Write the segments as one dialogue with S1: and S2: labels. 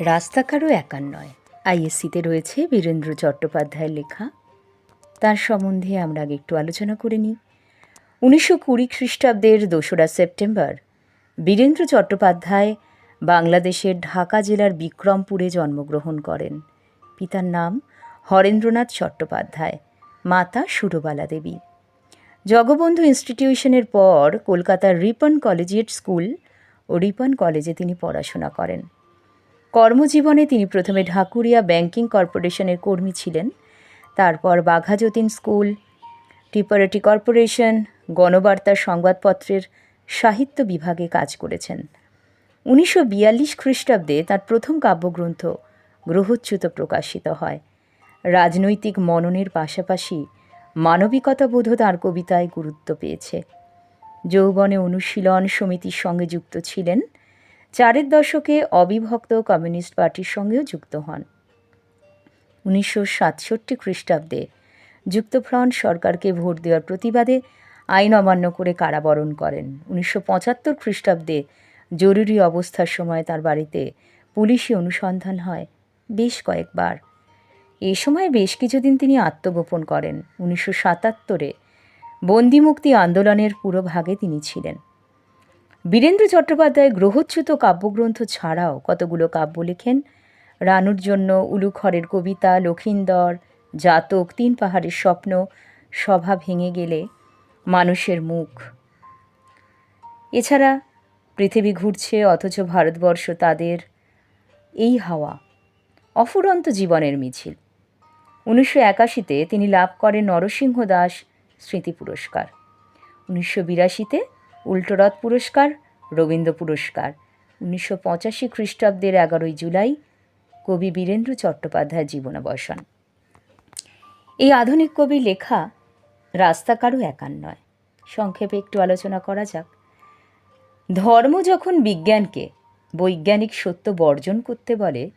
S1: রাস্তা কারও একার নয়। আইএসসিতে রয়েছে বীরেন্দ্র চট্টোপাধ্যায়ের লেখা। তার সম্বন্ধে আমরা আগে একটু আলোচনা করে নিই। উনিশশো কুড়ি খ্রিস্টাব্দের দোসরা সেপ্টেম্বর, বীরেন্দ্র চট্টোপাধ্যায় বাংলাদেশের ঢাকা জেলার বিক্রমপুরে জন্মগ্রহণ করেন। পিতার নাম হরেন্দ্রনাথ চট্টোপাধ্যায়, মাতা সুরবালা দেবী। জগবন্ধু ইনস্টিটিউশনের পর কলকাতার রিপন কলেজিয়েট স্কুল ও রিপন কলেজে তিনি পড়াশোনা করেন। কর্মজীবনে তিনি প্রথমে ঢাকুরিয়া ব্যাংকিং কর্পোরেশনের কর্মী ছিলেন, তারপর বাঘাযতীন স্কুল, টিপারেটি কর্পোরেশন, গণবার্তা সংবাদপত্রের সাহিত্য বিভাগে কাজ করেছেন। উনিশশো বিয়াল্লিশ খ্রিস্টাব্দে তার প্রথম কাব্যগ্রন্থ গ্রহচ্যুত প্রকাশিত হয়। রাজনৈতিক মননের পাশাপাশি মানবিকতাবোধও তাঁর কবিতায় গুরুত্ব পেয়েছে। যৌবনে অনুশীলন সমিতির সঙ্গে যুক্ত ছিলেন। চারের দশকে অবিভক্ত কমিউনিস্ট পার্টির সঙ্গেও যুক্ত হন। উনিশশো সাতষট্টি খ্রিস্টাব্দে যুক্তফ্রন্ট সরকারকে ভোট দেওয়ার প্রতিবাদে আইন অমান্য করে কারাবরণ করেন। উনিশশো পঁচাত্তর খ্রিস্টাব্দে জরুরি অবস্থার সময় তার বাড়িতে পুলিশি অনুসন্ধান হয় বেশ কয়েকবার। এ সময় বেশ কিছুদিন তিনি আত্মগোপন করেন। উনিশশো সাতাত্তরে বন্দিমুক্তি আন্দোলনের পুরো ভাগে তিনি ছিলেন। বীরেন্দ্র চট্টোপাধ্যায় গ্রহচ্যুত কাব্যগ্রন্থ ছাড়াও কতগুলো কাব্য লেখেন? রানুর জন্য উলুখরের কবিতা, লক্ষিন্দর, জাতক, তিন পাহাড়ের স্বপ্ন, সভা ভেঙে গেলে মানুষের মুখ। এছাড়া পৃথিবী ঘুরছে, অথচ ভারতবর্ষ তাদের এই হাওয়া, অফুরন্ত জীবনের মিছিল। উনিশশো একাশিতে তিনি লাভ করেন নরসিংহ দাস স্মৃতি পুরস্কার। উনিশশো বিরাশিতে উল্টোরথ পুরস্কার, রবীন্দ্র পুরস্কার। উনিশশো পঁচাশি খ্রিস্টাব্দের এগারোই জুলাই, কবি বীরেন্দ্র চট্টোপাধ্যায় জীবনাবসান। এই আধুনিক কবি লেখা রাস্তা কারও একার নয়। সংক্ষেপে একটু আলোচনা করা যাক। ধর্ম যখন বিজ্ঞানকে বৈজ্ঞানিক সত্য বর্জন করতে বলে,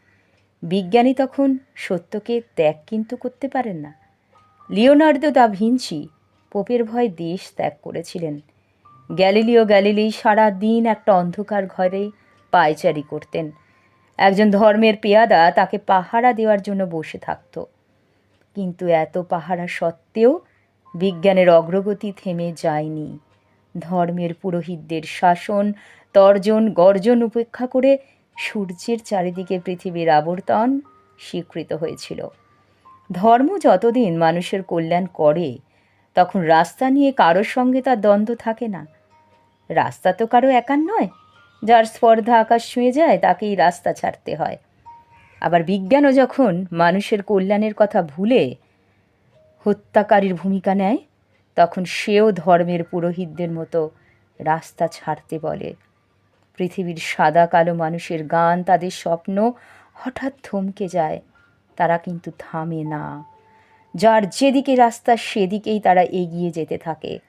S1: বিজ্ঞানী তখন সত্যকে ত্যাগ কিন্তু করতে পারেন না। লিওনার্দো দা ভিঞ্চি পোপের ভয় দেশ ত্যাগ করেছিলেন। গ্যালিলিও গ্যালিলি সারা দিন একটা অন্ধকার ঘরে পায়চারি করতেন। একজন ধর্মের পেয়াদা তাকে পাহারা দেওয়ার জন্য বসে থাকত। কিন্তু এত পাহারা সত্ত্বেও বিজ্ঞানের অগ্রগতি থেমে যায়নি। ধর্মের পুরোহিতদের শাসন, তর্জন, গর্জন উপেক্ষা করে সূর্যের চারিদিকে পৃথিবীর আবর্তন স্বীকৃত হয়েছিল। ধর্ম যতদিন মানুষের কল্যাণ করে, তখন রাস্তা নিয়ে কারোর সঙ্গে তার দ্বন্দ্ব থাকে না। রাস্তা তো কারও একার নয়। যার স্পর্ধা আকাশ ছুঁয়ে যায়, তাকেই রাস্তা ছাড়তে হয়। আবার বিজ্ঞানও যখন মানুষের কল্যাণের কথা ভুলে হত্যাকারীর ভূমিকা নেয়, তখন সেও ধর্মের পুরোহিতদের মতো রাস্তা ছাড়তে বলে। পৃথিবীর সাদা কালো মানুষের গান, তাদের স্বপ্ন হঠাৎ থমকে যায়, তারা কিন্তু থামে না। যার যেদিকে রাস্তা, সেদিকেই তারা এগিয়ে যেতে থাকে।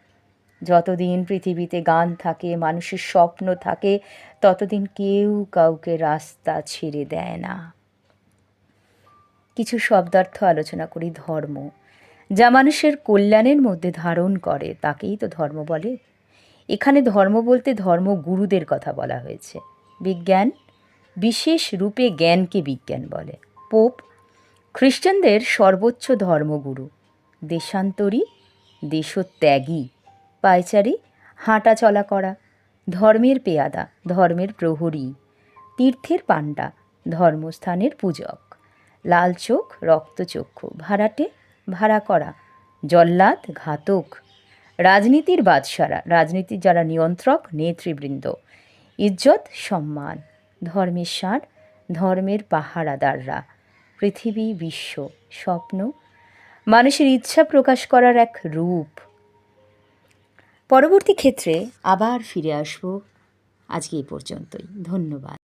S1: যতদিন পৃথিবীতে গান থাকে, মানুষের স্বপ্ন থাকে, ততদিন কেউ কাউকে রাস্তা ছেড়ে দেয় না। কিছু শব্দার্থ আলোচনা করি ধর্ম। যা মানুষের কল্যাণের মধ্যে ধারণ করে, তাকেই তো ধর্ম বলে। এখানে ধর্ম বলতে ধর্ম গুরুদের কথা বলা হয়েছে। বিজ্ঞান বিশেষ রূপে জ্ঞানকে বিজ্ঞান বলে। পোপ খ্রিস্টানদের সর্বোচ্চ ধর্মগুরু। দেশান্তরী, দেশত্যাগী। পায়চারি হাঁটা চলা করা, ধর্মের পেয়াদা, ধর্মের প্রহরী, তীর্থের পাণ্ডা, ধর্মস্থানের পূজক, লাল চোখ রক্তচক্ষু ভাড়াটে, ভাড়া করা, জল্লাদ, ঘাতক, রাজনীতির বাদশারা, রাজনীতির যারা নিয়ন্ত্রক, নেতৃবৃন্দ, ইজ্জত, সম্মান, ধর্মের সার ধর্মের পাহারাদাররা, পৃথিবী, বিশ্ব, স্বপ্ন, মানুষের ইচ্ছা প্রকাশ করার এক রূপ। পরবর্তী ক্ষেত্রে আবার ফিরে আসব। আজকে এই পর্যন্তই। ধন্যবাদ।